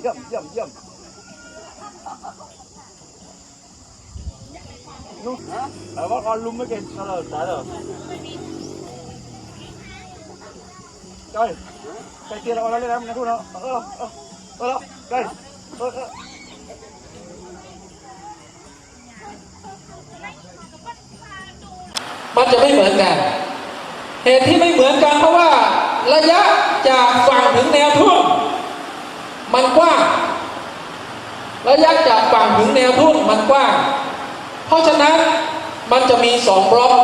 เยี่ยมเยี่ยมเยี่ยมนู่นแต่ว่าก่อนลุมไม่เก่งตลอดตายเลยใช่ใกล้เตียเราอะไรเลยนะมันพูดเนาะเออเออเออใกล้เออเออมันจะไม่เหมือนกัน เหตุที่ไม่เหมือนกันเพราะว่าระยะจากฝั่งถึงแนวทุ่นมั มันกว้างระยะจากฝั่งถึงแนวทุ่นมันกว้าง เพราะฉะนั้นมันจะมีสองบล็อก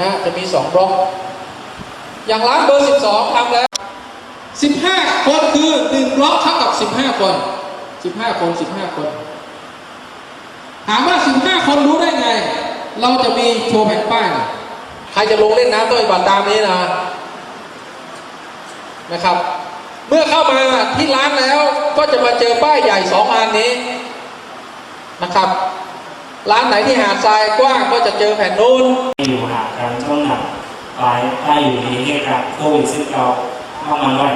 นะจะมีสองบล็อก อย่างร้านเบอร์ 12ทำแล้ว 15 คนคือ1บล็อกเท่ากับ 15 คน 15 คน 15 คน ถามว่า 15 คนรู้ได้ไง เราจะมีโชว์แผ่นป้าย ใครจะลงเล่นน้ำต้องปฏิบัติตามนี้นะนะครับ เมื่อเข้ามาที่ร้านแล้วก็จะมาเจอป้ายใหญ่สองอันนี้นะครับ ร้านไหนที่หาดทรายกว้างก็จะเจอแผ่นนู้นอยู่หาดกันช่วงหนักหลายถ้าอยู่ในเหตุการณ์โควิดสิบเก้าเข้ามาว่า